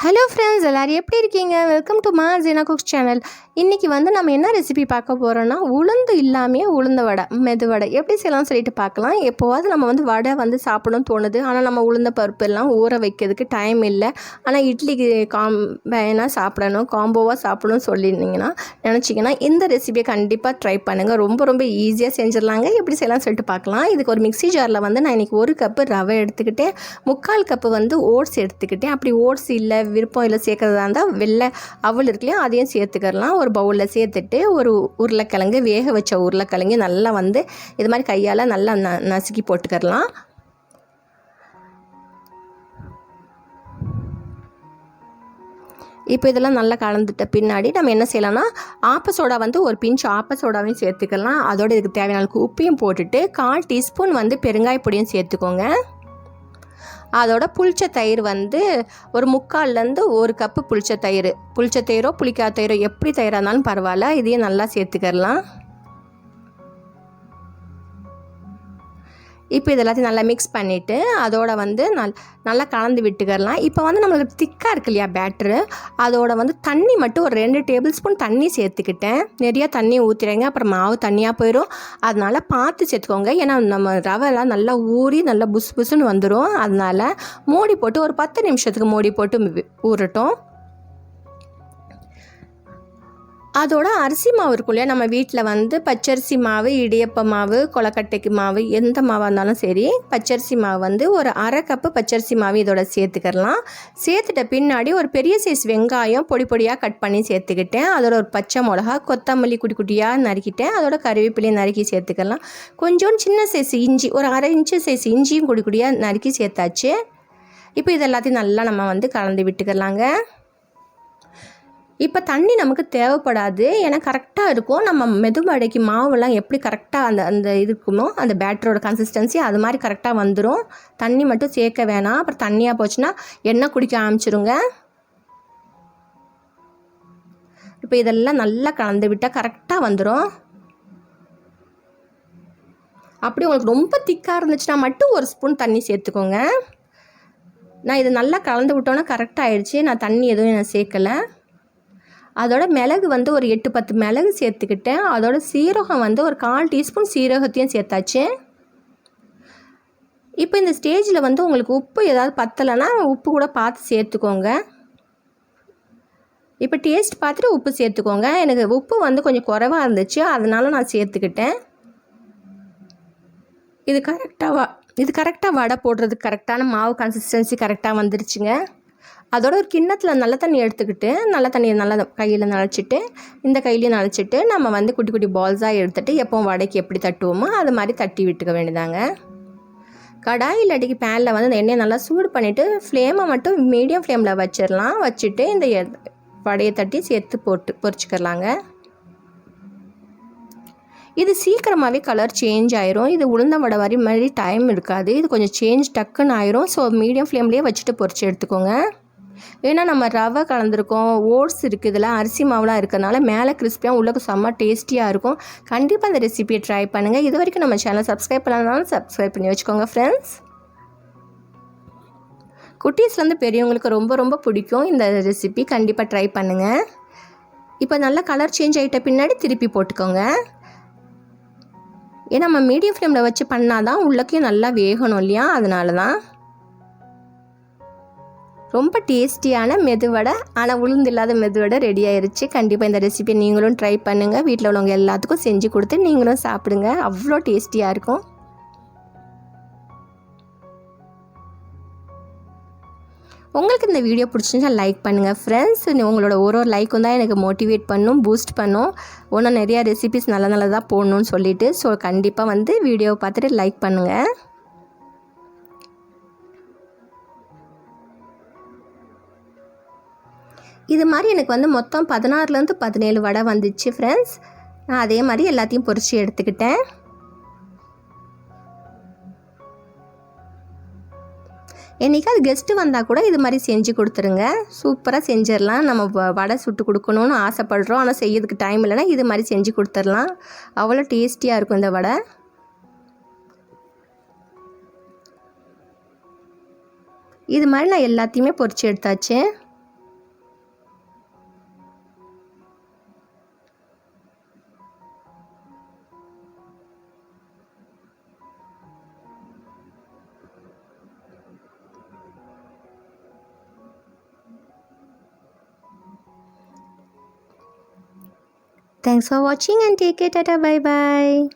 Hello friends எல்லோரும் எப்படி இருக்கீங்க? வெல்கம் டு மா ஜீனா குக்ஸ் சேனல் இன்றைக்கி வந்து நம்ம என்ன ரெசிபி பார்க்க போகிறோன்னா உளுந்து இல்லாமையே உளுந்த வடை மெது வடை. எப்படி செய்யலாம்னு சொல்லிட்டு பார்க்கலாம். எப்போவாவது நம்ம வந்து வடை வந்து சாப்பிடணும்னு தோணுது. ஆனால் நம்ம உளுந்த பருப்பு எல்லாம் ஊற வைக்கிறதுக்கு டைம் இல்லை. ஆனால் இட்லிக்கு காம் வேணால் சாப்பிடணும். காம்போவாக சாப்பிடணும்னு சொல்லியிருந்தீங்கன்னா நினச்சிங்கன்னா இந்த ரெசிபியை கண்டிப்பாக ட்ரை பண்ணுங்கள் ரொம்ப ரொம்ப ஈஸியாக செஞ்சிடலாங்க. எப்படி செய்யலாம்னு சொல்லிட்டு பார்க்கலாம். இதுக்கு ஒரு மிக்ஸி ஜாரில் வந்து நான் இன்றைக்கி ஒரு கப்பு ரவை எடுத்துக்கிட்டேன். முக்கால் கப்பு வந்து ஓட்ஸ் எடுத்துக்கிட்டேன். அப்படி ஓட்ஸ் இல்லை விருப்பம் இல்லை சேர்க்குறதா இருந்தால் வெள்ளை அவள் இருக்குல்லையா அதையும் சேர்த்துக்கலாம் ஒரு பவுலில் சேர்த்துட்டு ஒரு உருளைக்கிழங்கு வேக வச்ச உருளைக்கிழங்கு நல்லா வந்து இது மாதிரி கையால் நல்லா ந நசுக்கி போட்டுக்கிடலாம் இப்போ இதெல்லாம் நல்லா கலந்துட்ட பின்னாடி நம்ம என்ன செய்யலாம்னா ஆப்ப சோடா வந்து ஒரு பிஞ்ச் ஆப்ப சோடாவையும் சேர்த்துக்கலாம். அதோட இதுக்கு தேவையான அளவுக்கு உப்பையும் போட்டுட்டு கால் டீஸ்பூன் வந்து பெருங்காய பொடியும் சேர்த்துக்கோங்க. அதோட புளிச்ச தயிர் வந்து ஒரு முக்கால்லேருந்து ஒரு கப்பு புளிச்ச தயிர். புளிச்ச தயிரோ புளிக்காத தயிரோ எப்படி தயிராக இருந்தாலும் பரவாயில்ல. இதையும் நல்லா சேர்த்துக்கலாம் இப்போ இது எல்லாத்தையும் நல்லா மிக்ஸ் பண்ணிவிட்டு அதோட வந்து நல் நல்லா கலந்து விட்டுக்கிறலாம். இப்போ வந்து நம்மளுக்கு திக்காக இருக்கு இல்லையா பேட்ரு அதோட வந்து தண்ணி மட்டும் ஒரு ரெண்டு டேபிள் ஸ்பூன் தண்ணி சேர்த்துக்கிட்டேன். நிறையா தண்ணி ஊற்றிடுங்க அப்புறம் மாவு தண்ணியாக போயிடும் அதனால் பார்த்து சேர்த்துக்கோங்க. ஏன்னா நம்ம ரவைலாம் நல்லா ஊறி நல்லா புஸ் புஸ்ன்னு வந்துடும் அதனால் மூடி போட்டு ஒரு பத்து நிமிஷத்துக்கு மூடி போட்டு ஊறட்டும். அதோட அரிசி மாவு இருக்கும் இல்லையா? நம்ம வீட்டில் வந்து பச்சரிசி மாவு இடியப்ப மாவு கொலக்கட்டைக்கு மாவு எந்த மாவாக இருந்தாலும் சரி பச்சரிசி மாவு வந்து ஒரு அரை கப்பு பச்சரிசி மாவு இதோட சேர்த்துக்கலாம் சேர்த்துட்ட பின்னாடி ஒரு பெரிய சைஸ் வெங்காயம் பொடி பொடியாக கட் பண்ணி சேர்த்துக்கிட்டேன். அதோட ஒரு பச்சை மிளகா கொத்தமல்லி குட்டி குட்டியாக நறுக்கிட்டேன். அதோட கருவேப்பிலையும் நறுக்கி சேர்த்துக்கலாம் கொஞ்சோண்டு சின்ன சைஸ் இஞ்சி ஒரு அரை இன்ச்சு சைஸ் இஞ்சியும் குடி குடியாக நறுக்கி சேர்த்தாச்சு. இப்போ இது எல்லாத்தையும் நல்லா நம்ம வந்து கலந்து விட்டுக்கலாங்க இப்போ தண்ணி நமக்கு தேவைப்படாது. ஏன்னா கரெக்டாக இருக்கும். நம்ம மெதுவடைக்கு மாவுலாம் எப்படி கரெக்டாக அந்த அந்த இது இருக்குமோ அந்த பேட்டரோட கன்சிஸ்டன்சி அது மாதிரி கரெக்டாக வந்துடும் தண்ணி மட்டும் சேர்க்க வேணாம். அப்புறம் தண்ணியாக போச்சுன்னா எண்ணெய் குடிக்க ஆரம்பிச்சிருங்க. இப்போ இதெல்லாம் நல்லா கலந்து விட்டால் கரெக்டாக வந்துடும் அப்படி உங்களுக்கு ரொம்ப திக்காக இருந்துச்சுன்னா மட்டும் ஒரு ஸ்பூன் தண்ணி சேர்த்துக்கோங்க. நான் இதை நல்லா கலந்து விட்டோன்னா கரெக்டாக ஆயிடுச்சு. நான் தண்ணி எதுவும் நான் சேர்க்கலை. அதோட மிளகு வந்து ஒரு எட்டு பத்து மிளகு சேர்த்துக்கிட்டேன். அதோட சீரகம் வந்து ஒரு கால் டீஸ்பூன் சீரகத்தையும் சேர்த்தாச்சு. இப்போ இந்த ஸ்டேஜில் வந்து உங்களுக்கு உப்பு ஏதாவது பத்தலைன்னா உப்பு கூட பார்த்து சேர்த்துக்கோங்க. இப்போ டேஸ்ட் பார்த்துட்டு உப்பு சேர்த்துக்கோங்க. எனக்கு உப்பு வந்து கொஞ்சம் குறைவாக இருந்துச்சு. அதனால நான் சேர்த்துக்கிட்டேன். இது கரெக்டாக இது கரெக்டாக வடை போடுறதுக்கு கரெக்டான மாவு கன்சிஸ்டன்சி கரெக்டாக வந்துருச்சுங்க. அதோட ஒரு கிண்ணத்தில் நல்ல தண்ணி எடுத்துக்கிட்டு நல்ல தண்ணியை நல்லா கையில் நனைச்சிட்டு இந்த கையிலையும் நனைச்சிட்டு நம்ம வந்து குட்டி குட்டி பால்ஸாக எடுத்துகிட்டு எப்போவும் வடைக்கு எப்படி தட்டுவோமோ அது மாதிரி தட்டி விட்டுக்க வேண்டியதாங்க. கடாய் இல்லாட்டிக்கு பேனில் வந்து இந்த எண்ணெயை நல்லா சூடு பண்ணிவிட்டு ஃப்ளேமை மட்டும் மீடியம் ஃப்ளேமில் வச்சிடலாம். வச்சுட்டு இந்த வடையை தட்டி சேர்த்து போட்டு பொறிச்சிக்கிறலாங்க இது சீக்கிரமாகவே கலர் சேஞ்ச் ஆயிரும். இது உளுந்த வடை மாதிரி மாதிரி டைம் இருக்காது. இது கொஞ்சம் சேஞ்ச் டக்குன்னு ஆயிரும். ஸோ மீடியம் ஃப்ளேம்லேயே வச்சுட்டு பொறிச்சு எடுத்துக்கோங்க. ஏன்னா நம்ம ரவை கலந்துருக்கோம் ஓட்ஸ் இருக்குது இதில் அரிசி மாவுலாம் இருக்கிறதுனால மேலே கிறிஸ்பியாக உள்ளக்கு செம்ம டேஸ்டியாக இருக்கும். கண்டிப்பாக அந்த ரெசிபியை ட்ரை பண்ணுங்கள் இது வரைக்கும் நம்ம சேனல் சப்ஸ்கிரைப் பண்ணாலும் சப்ஸ்கிரைப் பண்ணி வச்சுக்கோங்க ஃப்ரெண்ட்ஸ் குட்டீஸ்லேருந்து பெரியவங்களுக்கு ரொம்ப ரொம்ப பிடிக்கும் இந்த ரெசிபி கண்டிப்பாக ட்ரை பண்ணுங்கள் இப்போ நல்லா கலர் சேஞ்ச் ஆகிட்ட பின்னாடி திருப்பி போட்டுக்கோங்க. ஏன்னா நம்ம மீடியம் ஃப்ளேமில் வச்சு பண்ணால் தான் உள்ளக்கையும் நல்லா வேகணும் இல்லையா? அதனால தான் ரொம்ப டேஸ்டியான மெதுவடை ஆனால் உளுந்து இல்லாத மெதுவடை ரெடி ஆயிடுச்சு கண்டிப்பாக இந்த ரெசிபியை நீங்களும் ட்ரை பண்ணுங்கள் வீட்டில் உள்ளவங்க எல்லாத்துக்கும் செஞ்சு கொடுத்து நீங்களும் சாப்பிடுங்க. அவ்வளோ டேஸ்டியாக இருக்கும். உங்களுக்கு இந்த வீடியோ பிடிச்சிருந்தா லைக் பண்ணுங்கள் ஃப்ரெண்ட்ஸ் உங்களோட ஒரு ஒரு லைக்கும் தான் எனக்கு மோட்டிவேட் பண்ணும் பூஸ்ட் பண்ணும். ஒன்றும் நிறையா ரெசிபிஸ் நல்ல நல்லதாக போடணும்னு சொல்லிவிட்டு ஸோ கண்டிப்பாக வந்து வீடியோவை பார்த்துட்டு லைக் பண்ணுங்கள் இது மாதிரி எனக்கு வந்து மொத்தம் பதினாறுலேருந்து பதினேழு வடை வந்துச்சு ஃப்ரெண்ட்ஸ் நான் அதே மாதிரி எல்லாத்தையும் பொறிச்சு எடுத்துக்கிட்டேன். என்றைக்காவது கெஸ்ட்டு வந்தால் கூட இது மாதிரி செஞ்சு கொடுத்துருங்க. சூப்பராக செஞ்சிடலாம். நம்ம வடை சுட்டு கொடுக்கணுன்னு ஆசைப்படுறோம். ஆனால் செய்யறதுக்கு டைம் இல்லைன்னா இது மாதிரி செஞ்சு கொடுத்துடலாம். அவ்வளோ டேஸ்டியாக இருக்கும் இந்த வடை. இது மாதிரி நான் எல்லாத்தையுமே பொறிச்சு எடுத்தாச்சு. Thanks for watching and take care. Tata. Bye bye.